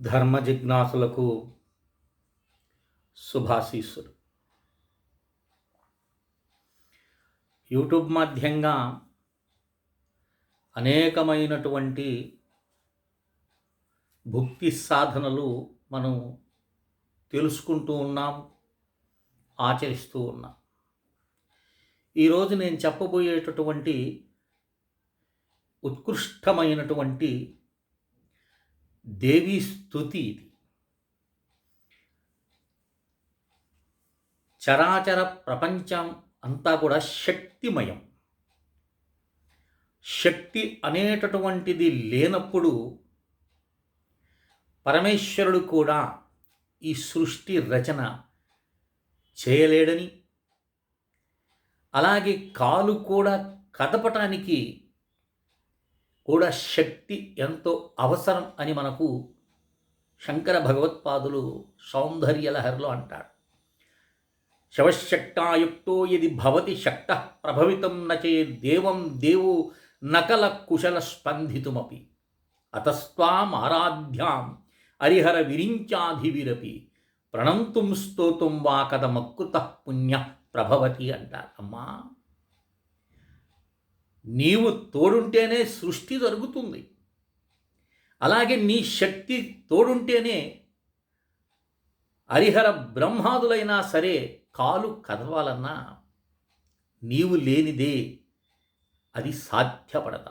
ధర్మ జిజ్ఞాసులకు శుభాశీస్సులు. యూట్యూబ్ మాధ్యంగా అనేకమైనటువంటి భుక్తి సాధనలు మనం తెలుసుకుంటూ ఉన్నాం ఆచరిస్తూ ఉన్నాం. ఈరోజు నేను చెప్పబోయేటటువంటి ఉత్కృష్టమైనటువంటి దేవీ స్థుతి ఇది. చరాచర ప్రపంచం అంతా కూడా శక్తిమయం. శక్తి అనేటటువంటిది లేనప్పుడు పరమేశ్వరుడు కూడా ఈ సృష్టి రచన చేయలేడని అలాగే కాలు కూడా కదపటానికి కూడా శక్తి ఎంతో అవసరం అని మనకు శంకర భగవత్పాదులు సౌందర్యలహరిలో అంటాడు శవశక్తాయుక్తో ఇది భవతి శక్త ప్రభవితం నచే దేవం దేవు నకల కుశల స్పందితుమపి. అతస్వాం ఆరాధ్యాం హరిహర విరించాధివిరపి. ప్రణంతుం స్తోతుం వా కథమకృత పుణ్య ప్రభవతి అంటారు. అమ్మా! నీవు తోడుంటేనే సృష్టి జరుగుతుంది. అలాగే నీ శక్తి తోడుంటేనే హరిహర బ్రహ్మాదులైనా సరే కాలు కదవాలన్నా నీవు లేనిదే అది సాధ్యపడద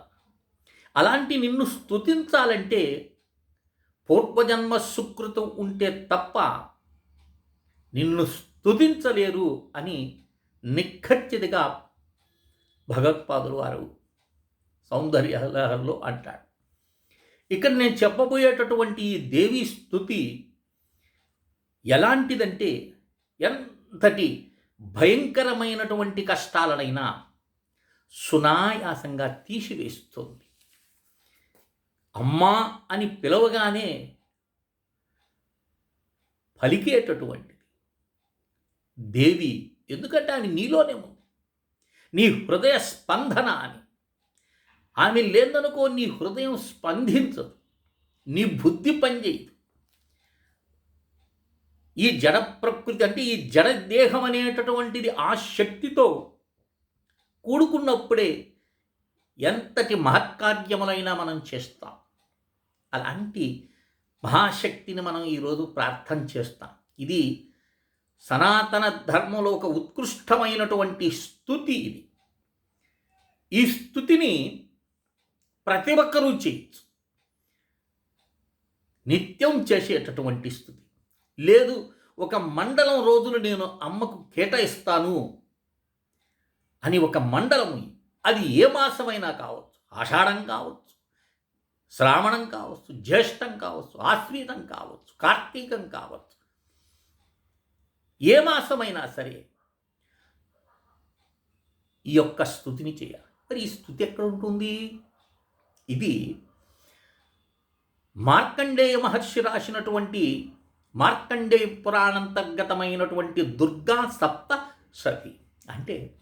అలాంటి నిన్ను స్తుతించాలంటే పూర్వజన్మ సుకృతం ఉంటే తప్ప నిన్ను స్తుతించలేరు అని నిఖచ్చితగా భగవత్పాదులు వారు సౌందర్యలహరిలో అంటాడు. ఇక్కడ నేను చెప్పబోయేటటువంటి ఈ దేవి స్థుతి ఎలాంటిదంటే ఎంతటి భయంకరమైనటువంటి కష్టాలనైనా సునాయాసంగా తీసివేస్తుంది. అమ్మా అని పిలవగానే పలికేటటువంటిది దేవి ఎందుకంటే ఆయన నీలోనే ఉంది నీ హృదయ స్పందన అని. ఆమె లేదనుకో నీ హృదయం స్పందించదు. నీ బుద్ధి పనిచేయదు. ఈ జడ ప్రకృతి అంటే ఈ జడదేహం అనేటటువంటిది ఆ శక్తితో కూడుకున్నప్పుడే ఎంతటి మహత్కార్యములైనా మనం చేస్తాం. అలాంటి మహాశక్తిని మనం ఈరోజు ప్రార్థన చేస్తాం. ఇది సనాతన ధర్మంలో ఒక ఉత్కృష్టమైనటువంటి స్థుతి ఇది. ఈ స్థుతిని ప్రతి ఒక్కరూ చేయొచ్చు. నిత్యం చేసేటటువంటి స్థుతి. లేదు ఒక మండలం రోజులు నేను అమ్మకు కేటాయిస్తాను అని ఒక మండలం అది ఏ మాసమైనా కావచ్చు. ఆషాఢం కావచ్చు శ్రావణం కావచ్చు జ్యేష్టం కావచ్చు ఆశ్వీతం కావచ్చు కార్తీకం కావచ్చు. ఏ మాసమైనా సరే ఈ యొక్క స్థుతిని చేయాలి. మరి ఈ స్థుతి ఎక్కడ ఉంటుంది? ఇది మార్కండేయ మహర్షి రాసినటువంటి మార్కండేయ పురాణంతర్గతమైనటువంటి దుర్గా సప్త సతి అంటే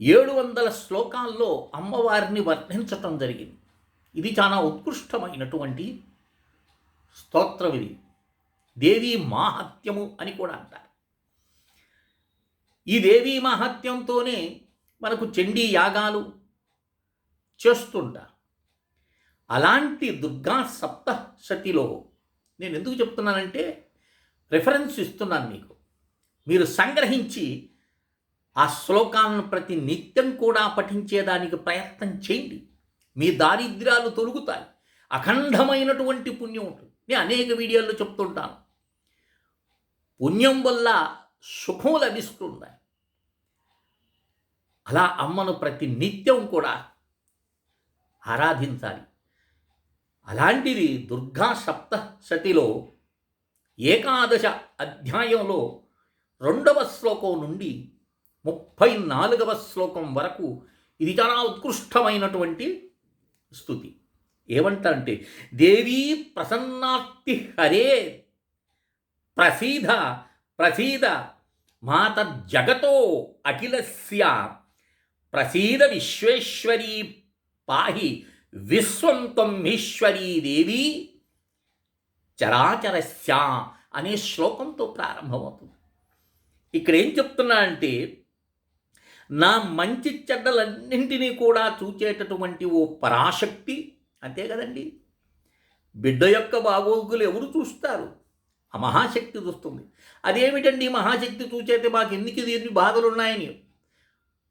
ఏడు వందల శ్లోకాల్లో అమ్మవారిని వర్ణించటం జరిగింది. ఇది చాలా ఉత్కృష్టమైనటువంటి స్తోత్రం ఇది దేవీ మాహత్యము అని కూడా అంటారు. ఈ దేవీ మాహత్యంతోనే మనకు చండీ యాగాలు చేస్తుంటారు. అలాంటి దుర్గా సప్తశతిలో నేను ఎందుకు చెప్తున్నానంటే రెఫరెన్స్ ఇస్తున్నాను మీకు. మీరు సంగ్రహించి ఆ శ్లోకాలను ప్రతి నిత్యం కూడా పఠించేదానికి ప్రయత్నం చేయండి. మీ దారిద్ర్యాలు తొలుగుతాయి. అఖండమైనటువంటి పుణ్యం ఉంటుంది. నేను అనేక వీడియోల్లో చెప్తుంటాను. పుణ్యం వల్ల సుఖం లభిస్తుంది అలా అమ్మను ప్రతి నిత్యం కూడా ఆరాధించాలి. అలాంటిది దుర్గా సప్తశతిలో ఏకాదశ అధ్యాయంలో రెండవ శ్లోకం నుండి ముప్పై నాలుగవ శ్లోకం వరకు ఇది చాలా ఉత్కృష్టమైనటువంటి స్థుతి. ఏమంటారంటే దేవీ ప్రసన్నార్తి హరే ప్రసీద ప్రసీద మాత అఖిలస్య. ప్రసీద విశ్వేశ్వరీ పాహి విశ్వం త్వం దేవి చరాచరస్య అనే శ్లోకంతో ప్రారంభమవుతుంది. ఇక్కడ ఏం చెప్తున్నా అంటే నా మంచి చెడ్డలన్నింటినీ కూడా చూచేటటువంటి ఓ పరాశక్తి అంతే కదండి? బిడ్డ యొక్క బాగోగులు ఎవరు చూస్తారు? ఆ మహాశక్తి చూస్తుంది అదేమిటండి మహాశక్తి చూచేతే మాకు ఎందుకు దీన్ని బాధలు ఉన్నాయని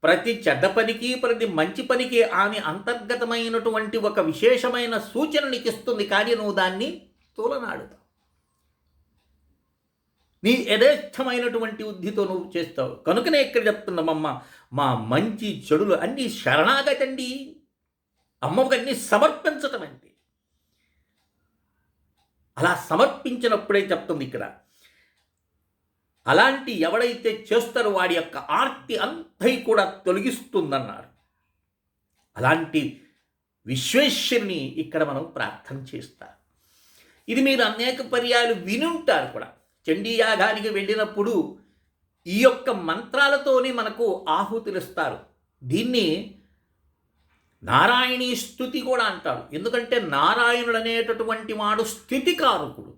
ప్రతి చెడ్డ పనికి ప్రతి మంచి పనికి ఆమె అంతర్గతమైనటువంటి ఒక విశేషమైన సూచననికి ఇస్తుంది. కానీ నువ్వు దాన్ని తూలనాడుతావు. నీ యథేష్టమైనటువంటి బుద్ధితో నువ్వు చేస్తావు. కనుకనే ఇక్కడ చెప్తున్నామమ్మ మా మంచి చెడులు అన్నీ శరణాగతండి. అమ్మకు అన్నీ సమర్పించటం అలా సమర్పించినప్పుడే చెప్తుంది ఇక్కడ. అలాంటి ఎవడైతే చేస్తారో వాడి యొక్క ఆర్తి అంతై కూడా తొలగిస్తుందన్నారు. అలాంటి విశ్వేశ్వరిని ఇక్కడ మనం ప్రార్థన చేస్తారు. ఇది మీరు అనేక పర్యాలు వినుంటారు కూడా. చండీయాగానికి వెళ్ళినప్పుడు ఈ యొక్క మంత్రాలతోనే మనకు ఆహుతులు ఇస్తారు దీన్ని నారాయణీ స్థుతి కూడా అంటాడు ఎందుకంటే నారాయణుడు అనేటటువంటి వాడు స్థితికారకుడు.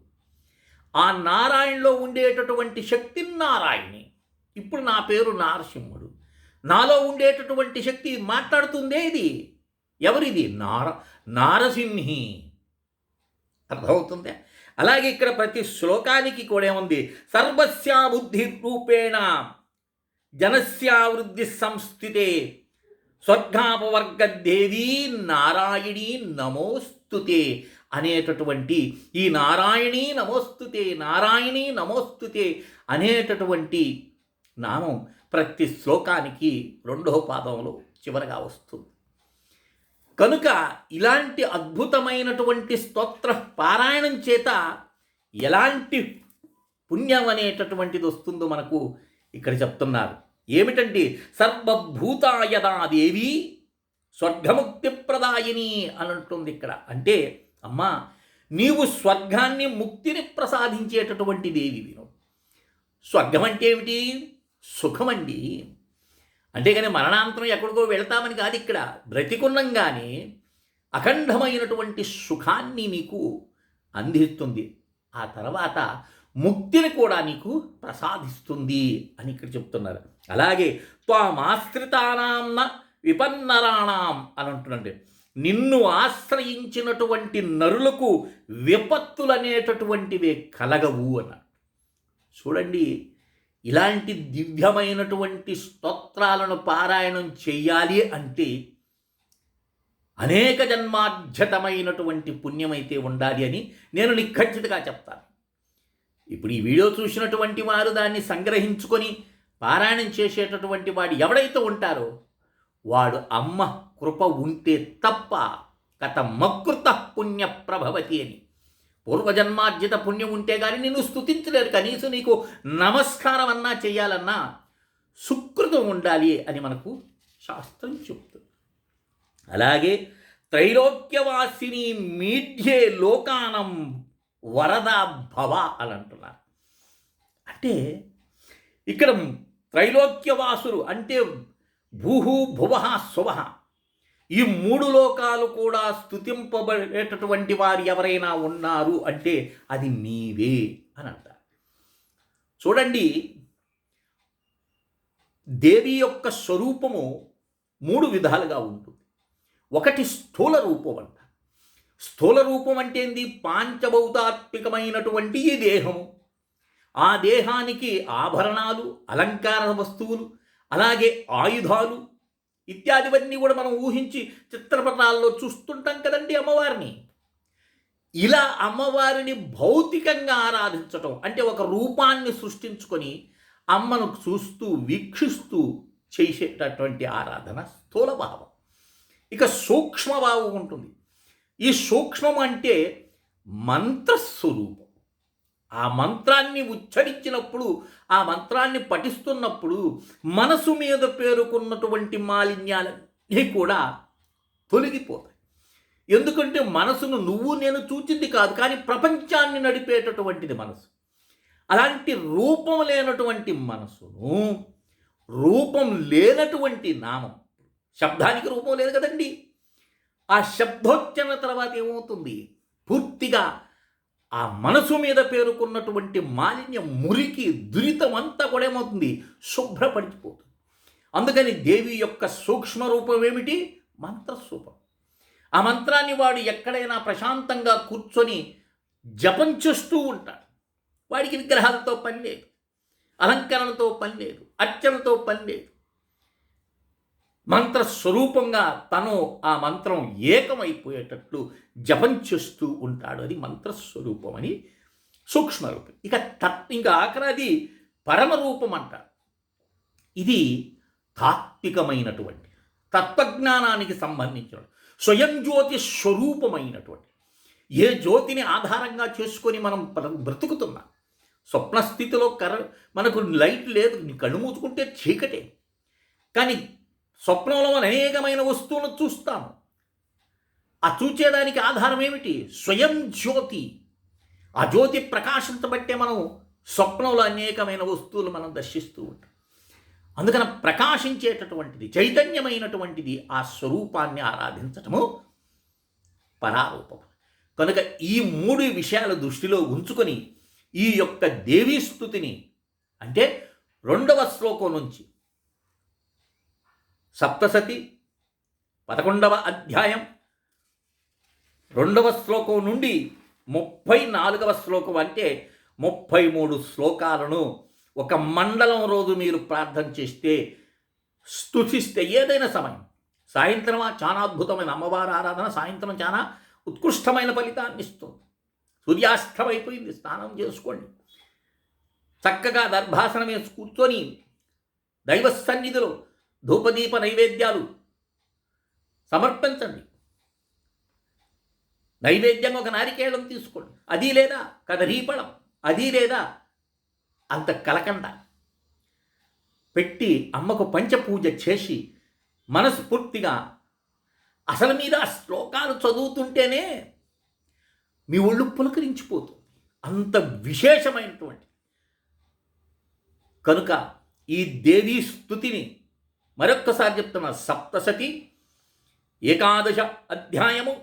ఆ నారాయణలో ఉండేటటువంటి శక్తి నారాయణి. ఇప్పుడు నా పేరు నారసింహుడు. నాలో ఉండేటటువంటి శక్తి మాట్లాడుతుందే ఇది. ఎవరిది? నార నారసింహి. అర్థమవుతుందే? అలాగే ఇక్కడ ప్రతి శ్లోకానికి కూడా ఏముంది? సర్వస్యా బుద్ధి రూపేణ జనస్యా వృద్ధి సంస్థితే స్వర్గాపవర్గ దేవీ నారాయణి నమోస్తుతే అనేటటువంటి ఈ నారాయణి నమోస్తుతే నారాయణి నమోస్తుతే అనేటటువంటి నామం ప్రతి శ్లోకానికి రెండో పాదంలో చివరగా వస్తుంది. కనుక ఇలాంటి అద్భుతమైనటువంటి స్తోత్ర పారాయణం చేత ఎలాంటి పుణ్యం అనేటటువంటిది వస్తుందో మనకు ఇక్కడ చెప్తున్నారు. ఏమిటంటే సర్వభూతాయదాదేవి స్వర్గముక్తి ప్రదాయిని అని అంటుంది ఇక్కడ. అంటే అమ్మా నీవు స్వర్గాన్ని ముక్తిని ప్రసాదించేటటువంటి దేవి విను. స్వర్గం అంటే ఏమిటి? సుఖమండి. అంతేగాని మరణాంతరం ఎక్కడికో వెళ్తామని కాదు ఇక్కడ. బ్రతికున్నంగానే అఖండమైనటువంటి సుఖాన్ని నీకు అందిస్తుంది. ఆ తర్వాత ముక్తిని కూడా నీకు ప్రసాదిస్తుంది అని ఇక్కడ చెప్తున్నారు. అలాగే త్వామాశ్రితానాంన విపన్నరాణాం అని అంటున్నాడు నిన్ను ఆశ్రయించినటువంటి నరులకు విపత్తులనేటటువంటివే కలగవు అన్నాడు. చూడండి ఇలాంటి దివ్యమైనటువంటి స్తోత్రాలను పారాయణం చెయ్యాలి అంటే అనేక జన్మార్జతమైనటువంటి పుణ్యమైతే ఉండాలి అని నేను నిఖచ్చితంగా చెప్తాను. ఇప్పుడు ఈ వీడియో చూసినటువంటి వారు దాన్ని సంగ్రహించుకొని పారాయణం చేసేటటువంటి వాడు ఎవడైతే ఉంటారో వాడు అమ్మ కృప ఉంటే తప్ప కథ మకృత పుణ్య ప్రభవతి అని. పూర్వజన్మార్జిత పుణ్యం ఉంటే కానీ నిన్ను స్థుతించలేరు కనీసం నీకు నమస్కారం అన్నా చేయాలన్నా సుకృతం ఉండాలి అని మనకు శాస్త్రం చెప్తుంది. అలాగే త్రైలోక్యవాసిని మీడ్యే లోకానం వరద భవ అని అంటున్నారు. అంటే ఇక్కడ త్రైలోక్యవాసులు అంటే భూహు భువ శుభ ఈ మూడు లోకాలు కూడా స్థుతింపబడేటటువంటి వారు ఎవరైనా ఉన్నారు అంటే అది నీవే అని అంటారు. చూడండి దేవి యొక్క స్వరూపము మూడు విధాలుగా ఉంటుంది. ఒకటి స్థూల రూపం అంట స్థూల రూపం అంటే ఏంది? పాంచభౌతాత్మికమైనటువంటి ఈ దేహము. ఆ దేహానికి ఆభరణాలు అలంకార వస్తువులు అలాగే ఆయుధాలు ఇత్యాదివన్నీ కూడా మనం ఊహించి చిత్రపటాల్లో చూస్తుంటాం కదండి అమ్మవారిని. ఇలా అమ్మవారిని భౌతికంగా ఆరాధించటం అంటే ఒక రూపాన్ని సృష్టించుకొని అమ్మను చూస్తూ వీక్షిస్తూ చేసేటటువంటి ఆరాధన స్థూల భావం. ఇక సూక్ష్మభావం ఉంటుంది. ఈ సూక్ష్మం అంటే మంత్రస్వరూపం. ఆ మంత్రాన్ని ఉచ్చరించినప్పుడు ఆ మంత్రాన్ని పఠిస్తున్నప్పుడు మనసు మీద పేరుకున్నటువంటి మాలిన్యాలన్నీ కూడా తొలగిపోతాయి. ఎందుకంటే మనసును నువ్వు నేను చూచింది కాదు కానీ ప్రపంచాన్ని నడిపేటటువంటిది మనసు. అలాంటి రూపం లేనటువంటి మనసును రూపం లేనటువంటి నామం శబ్దానికి రూపం లేదు కదండి. ఆ శబ్దోచ్చరణ తర్వాత ఏమవుతుంది? పూర్తిగా ఆ మనసు మీద పేరుకున్నటువంటి మాలిన్య మురికి దురితం అంతా కూడా ఏమవుతుంది? శుభ్రపడిపోతుంది అందుకని దేవి యొక్క సూక్ష్మ రూపం ఏమిటి? మంత్రస్వరూపం. ఆ మంత్రాన్ని వాడు ఎక్కడైనా ప్రశాంతంగా కూర్చొని జపం చేస్తూ ఉంటాడు. వాడికి విగ్రహాలతో పని లేదు. అలంకరణతో పని లేదు. అర్చనతో పని లేదు. మంత్రస్వరూపంగా తను ఆ మంత్రం ఏకమైపోయేటట్లు జపం చేస్తూ ఉంటాడు. అది మంత్రస్వరూపం అని సూక్ష్మరూపం. ఇక తత్ ఇంకా ఆఖరాది పరమరూపం అంటారు ఇది తాత్వికమైనటువంటి తత్వజ్ఞానానికి సంబంధించిన స్వయం జ్యోతి స్వరూపమైనటువంటి ఏ జ్యోతిని ఆధారంగా చేసుకొని మనం బ్రతుకుతున్నాం? స్వప్న స్థితిలో కర మనకు లైట్ లేదు కళ్ళు మూసుకుంటే చీకటే. కానీ స్వప్నంలో మనం అనేకమైన వస్తువులను చూస్తాం ఆ చూచేదానికి ఆధారం ఏమిటి? స్వయం జ్యోతి. ఆ జ్యోతి ప్రకాశించబట్టే మనం స్వప్నంలో అనేకమైన వస్తువులు మనం దర్శిస్తూ ఉంటాం. అందుకని ప్రకాశించేటటువంటిది చైతన్యమైనటువంటిది ఆ స్వరూపాన్ని ఆరాధించటము పరారూపం కనుక ఈ మూడు విషయాల దృష్టిలో ఉంచుకొని ఈ యొక్క దేవీ స్థుతిని అంటే రెండవ శ్లోకం నుంచి సప్తసతి పదకొండవ అధ్యాయం రెండవ శ్లోకం నుండి ముప్పై నాలుగవ శ్లోకం అంటే ముప్పై మూడు శ్లోకాలను ఒక మండలం రోజు మీరు ప్రార్థన చేస్తే స్థుతిస్తే ఏదైనా సమయం. సాయంత్రం చాలా అద్భుతమైన అమ్మవారి ఆరాధన సాయంత్రం చాలా ఉత్కృష్టమైన ఫలితాన్ని ఇస్తుంది. సూర్యాస్తమైపోయింది స్నానం చేసుకోండి. చక్కగా దర్భాసనం వేసి కూర్చొని దైవ సన్నిధిలో ధూపదీప నైవేద్యాలు. సమర్పించండి. నైవేద్యం ఒక నారికేళం తీసుకోండి. అది లేదా కదరీపళం అది లేదా అంత కలకండ. పెట్టి అమ్మకు పంచపూజ చేసి మనస్ఫూర్తిగా అసలు మీద శ్లోకాలు చదువుతుంటేనే మీ ఒళ్ళు పులకరించిపోతుంది. అంత విశేషమైనటువంటి. కనుక ఈ దేవీ స్థుతిని మరొక్కసారి చెప్తున్న సప్తశతి ఏకాదశ అధ్యాయము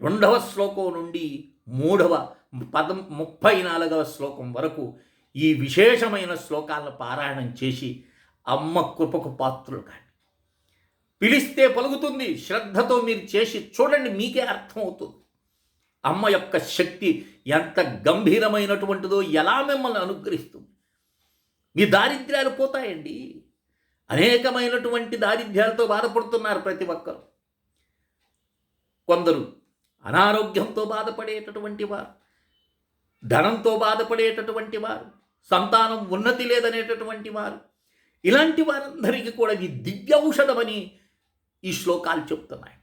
రెండవ శ్లోకం నుండి మూడవ పదం ముప్పై నాలుగవ శ్లోకం వరకు ఈ విశేషమైన శ్లోకాలను పారాయణం చేసి అమ్మ కృపకు పాత్రులు కానీ పిలిస్తే పలుకుతుంది శ్రద్ధతో మీరు చేసి చూడండి మీకే అర్థమవుతుంది. అమ్మ యొక్క శక్తి ఎంత గంభీరమైనటువంటిదో ఎలా మిమ్మల్ని అనుగ్రహిస్తుంది? మీ దారిద్ర్యాలు పోతాయండి. అనేకమైనటువంటి దారిద్ర్యాలతో బాధపడుతున్నారు ప్రతి ఒక్కరు. కొందరు అనారోగ్యంతో బాధపడేటటువంటి వారు ధనంతో బాధపడేటటువంటి వారు సంతానం ఉన్నతి లేదనేటటువంటి వారు ఇలాంటి వారందరికీ కూడా ఇది దివ్యౌషధమని ఈ శ్లోకాలు చెప్తున్నాయి.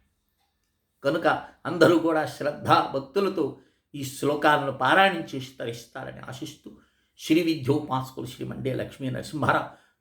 కనుక అందరూ కూడా శ్రద్ధ భక్తులతో ఈ శ్లోకాలను పారాయణించి తరిస్తారని ఆశిస్తూ శ్రీ విద్యోపాసకులు శ్రీ మండే లక్ష్మీ నరసింహారావు